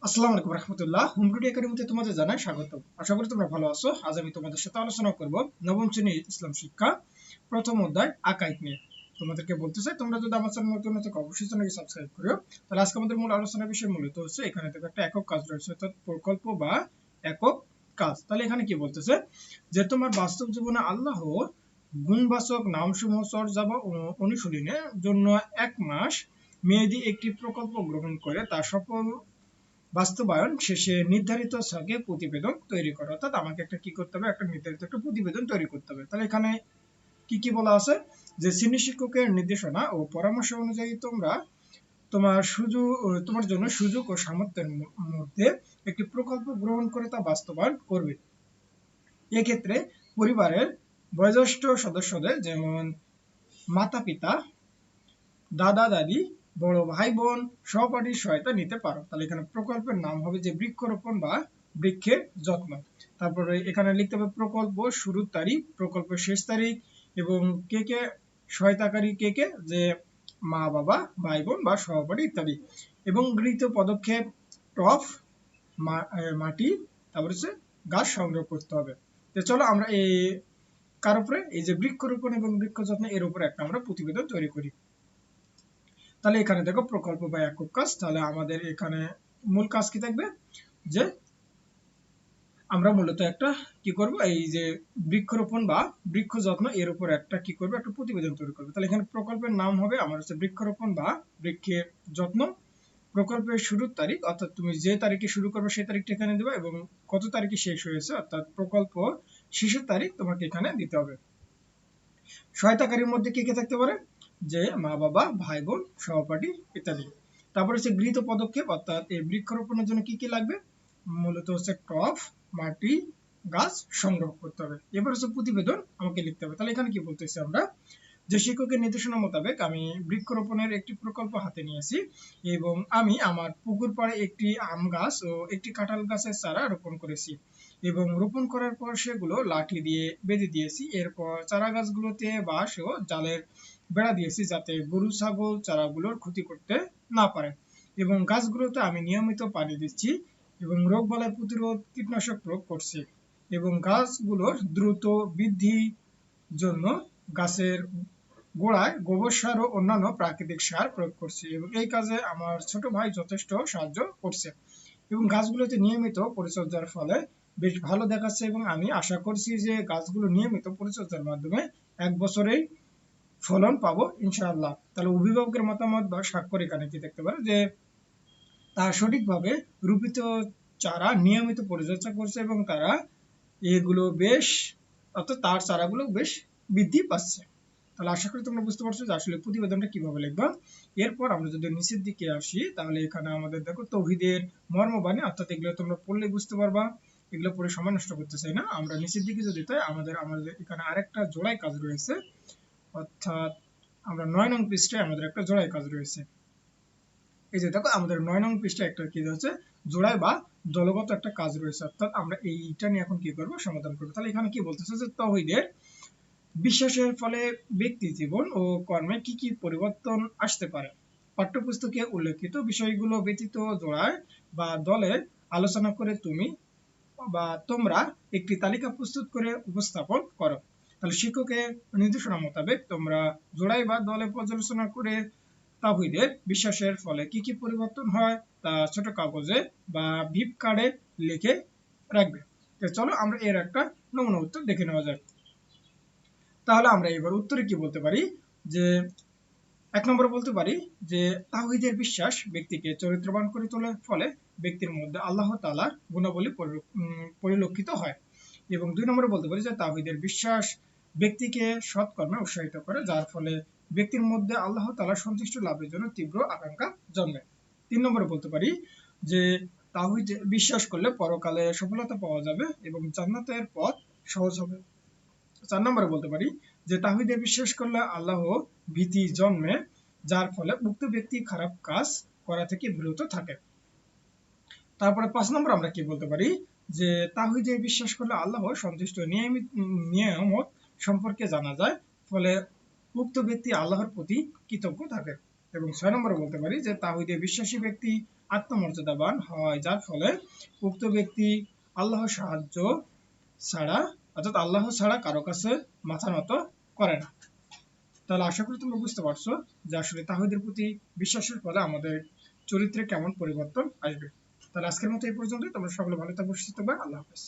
আসসালামু আলাইকুম রহমতুল্লাহ। হুমটুডি একাডেমিতে তোমাদের জানাই স্বাগত আশা করি তোমরা ভালো আছো। আজ আমি তোমাদের সাথে আলোচনা করব নবম শ্রেণির ইসলাম শিক্ষা, প্রথম অধ্যায় আকাইদ নিয়ে। তোমাদেরকে বলতে চাই, তোমরা যদি আমার চ্যানেল নতুন থেকে অবশ্যই চ্যানেলকে সাবস্ক্রাইব করো তাহলে আজকে আমাদের মূল আলোচনার বিষয় মূলত হচ্ছে, এখানে দেখো একটা একক কাজ রয়েছে, অর্থাৎ প্রকল্প বা একক কাজ। তাহলে এখানে কি বলতেছে? যে তোমার বাস্তব জীবনে আল্লাহ গুণবাচক নামসমূহ চর্চা বা অনু- অনুশীলনের জন্য এক মাস মেয়েদি একটি প্রকল্প গ্রহণ করে। তার সফল বাস্তবায়ন শেষে নির্ধারিত ছকে প্রতিবেদন তৈরি করো। অর্থাৎ আমাকে একটা কি করতে হবে? একটা নির্ধারিত একটা প্রতিবেদন তৈরি করতে হবে। তাহলে এখানে কি কি বলা আছে? যে শ্রেণি শিক্ষকের নির্দেশনা ও পরামর্শ অনুযায়ী তোমরা তোমার সুযোগ, তোমার জন্য সুযোগ ও সামর্থ্যের মধ্যে একটি প্রকল্প গ্রহণ করে তা বাস্তবায়ন করবে। এক্ষেত্রে পরিবারের বয়োজ্যেষ্ঠ সদস্যদের যেমন মাতা পিতা দাদা দাদি বড় ভাই বোন সহপাঠীর সহায়তা নিতে পারো। তাহলে এখানে প্রকল্পের নাম হবে যে বৃক্ষরোপণ বা বৃক্ষের যত্ন। তারপরে এখানে লিখতে হবে প্রকল্প শুরুর তারিখ, প্রকল্পের শেষ তারিখ এবং কে কে সহায়তাকারী কে কে, যে মা, বাবা ভাই বোন বা সহপাঠী ইত্যাদি। এবং গৃহীত পদক্ষেপ মা- মাটি, তারপর হচ্ছে গাছ সংগ্রহ করতে হবে। তো চলো আমরা এই কার উপরে? এই যে বৃক্ষরোপণ এবং বৃক্ষ যত্ন, এর উপরে একটা আমরা প্রতিবেদন তৈরি করি। তাহলে এখানে দেখো প্রকল্প বা একক কাজ, তাহলে আমাদের এখানে মূল কাজ কি থাকবে? যে আমরা মূলত একটা কি করব? এই যে বৃক্ষরোপণ বা বৃক্ষ যত্ন এর উপর একটা কি করব? একটা প্রতিবেদন তৈরি করবে। তাহলে এখানে প্রকল্পের নাম হবে আমার হচ্ছে বৃক্ষরোপণ বা বৃক্ষের যত্ন। প্রকল্পের শুরুর তারিখ, অর্থাৎ তুমি যে তারিখে শুরু করবে সেই তারিখটা এখানে দেবে এবং কত তারিখে শেষ হয়েছে, অর্থাৎ প্রকল্প শেষের তারিখ তোমাকে এখানে দিতে হবে। সহায়তাকারীর মধ্যে কে কে থাকতে পারে? যে মা বাবা, ভাই বোন, সহপাঠী ইত্যাদি। তারপর হচ্ছে গৃহীত পদক্ষেপ, অর্থাৎ এই বৃক্ষরোপণের জন্য কি কি লাগবে? মূলত হচ্ছে টপ মাটি, গাছ সংগ্রহ করতে হবে। এবার হচ্ছে প্রতিবেদন আমাকে লিখতে হবে। তাহলে এখানে কি বলতেছি আমরা? যে শিক্ষকের নির্দেশনা মোতাবেক আমি বৃক্ষরোপণের একটি প্রকল্প হাতে নিয়েছি এবং আমি আমার পুকুর পাড়ে একটি আম গাছ ও একটি কাঁঠাল গাছের চারা রোপণ করেছি এবং রোপণ করার পর সেগুলো লাঠি দিয়ে বেঁধে দিয়েছি। এরপর চারা গাছগুলোতে বাঁশ ও জালের বেড়া দিয়েছি যাতে গরু, ছাগল চারাগুলোর ক্ষতি করতে না পারে এবং গাছগুলোতে আমি নিয়মিত পানি দিচ্ছি এবং রোগ রোগবালাই প্রতিরোধ কীটনাশক প্রয়োগ করছি এবং গাছগুলোর দ্রুত বৃদ্ধির জন্য গাছের গোড়ায় গোবর সার ও অন্যান্য প্রাকৃতিক সার প্রয়োগ করছি এবং এই কাজে আমার ছোট ভাই যথেষ্ট সাহায্য করছে এবং গাছগুলোতে নিয়মিত পরিচর্যার ফলে বেশ ভালো দেখাচ্ছে এবং আমি আশা করছি যে গাছগুলো নিয়মিত পরিচর্যার মাধ্যমে এক বছরেই ফলন পাবো ইনশাআল্লাহ। তাহলে অভিভাবকের মতামত বা স্বাক্ষর এখানে কি দেখতে পারে? যে তারা সঠিকভাবে রূপিত চারা নিয়মিত পরিচর্যা করছে এবং তারা এগুলো বেশ, অর্থাৎ তার চারাগুলো বেশ বৃদ্ধি পাচ্ছে। তাহলে আশা করি তোমরা বুঝতে পারছ যে আসলে প্রতিবেদনটা কীভাবে লিখবা। এরপর আমরা যদি নিচের দিকে আসি, তাহলে এখানে আমাদের দেখো তৌহিদের মর্মবাণী অর্থাৎ এগুলো তোমরা পড়লে বুঝতে পারবা। এগুলো পড়ে সময় নষ্ট করতে চাই না। আমরা নিচের দিকে যদি তাই আমাদের আমাদের এখানে আরেকটা জোড়াই কাজ রয়েছে। অর্থাৎ আমরা নয় নং পৃষ্ঠায় আমাদের একটা জোড়াই কাজ রয়েছে। এই যে দেখো, আমাদের নয় নং পৃষ্ঠায় একটা কি হচ্ছে জোড়াই বা দলগত একটা কাজ রয়েছে। অর্থাৎ আমরা এইটা নিয়ে এখন কি করব? সমাধান করব। তাহলে এখানে কি বলতেছে যে তহিদের বিশ্বাসের ফলে ব্যক্তি জীবন ও কর্মে কি কি পরিবর্তন আসতে পারে? পাঠ্যপুস্তকে উল্লেখিত বিষয়গুলো ব্যতীত জোড়ায় বা দলে আলোচনা করে তুমি বা তোমরা একটি তালিকা প্রস্তুত করে উপস্থাপন করো। তাহলে শিক্ষকের নির্দেশনা মোতাবেক তোমরা জোড়াই বা দলে পর্যালোচনা করে তাহিদের বিশ্বাসের ফলে কি কি পরিবর্তন হয় তা ছোট কাগজে বা ভিপ কার্ডে লিখে রাখবে। চলো আমরা এর একটা নমুনা উত্তর দেখে নেওয়া যাক। তাহলে আমরা এবার উত্তরে কি বলতে পারি? যে, এক নম্বরে বলতে পারি যে তাহিদের বিশ্বাস ব্যক্তিকে চরিত্রবান করে তোলার ফলে ব্যক্তির মধ্যে আল্লাহ তাআলার গুণাবলী পরিলক্ষিত হয়। এবং দুই নম্বরে বলতে পারি যে তাহিদের বিশ্বাস ব্যক্তিকে সৎকর্মে উৎসাহিত করে, যার ফলে ব্যক্তির মধ্যে আল্লাহ তাআলার সন্তুষ্ট লাভের জন্য তীব্র আকাঙ্ক্ষা জন্মে। তিন নম্বরে বলতে পারি যে তাহিদ বিশ্বাস করলে পরকালে সফলতা পাওয়া যাবে এবং জান্নাতের পথ সহজ হবে। চার নম্বরে বলতে পারি যে তাহিদে বিশ্বাস করলে আল্লাহ ভীতি জন্মে, যার ফলে উক্ত ব্যক্তি খারাপ কাজ করা থেকে বিরত থাকে। তারপরে পাঁচ নম্বর আমরা কি বলতে পারি যে তাহিদে বিশ্বাস করলে আল্লাহ সন্তুষ্ট নিয়মিত, নিয়ামত সম্পর্কে জানা যায়, ফলে উক্ত ব্যক্তি আল্লাহর প্রতি কৃতজ্ঞ থাকে। এবং ছয় নম্বরে বলতে পারি যে তাহিদে বিশ্বাসী ব্যক্তি আত্মমর্যাদাবান হয়, যার ফলে উক্ত ব্যক্তি আল্লাহর সাহায্য ছাড়া অর্থাৎ আল্লাহ ছাড়া কারও কাছে মাথা নত করে না। তাহলে আশা করি তোমরা বুঝতে পারছ যে আসলে তাহিদের প্রতি বিশ্বাসের ফলে আমাদের চরিত্রে কেমন পরিবর্তন আসবে। তাহলে আজকের মতো এই পর্যন্তই। তোমরা সকলে ভালো থাকব সুস্থ থাকবে আল্লাহ হাফেজ।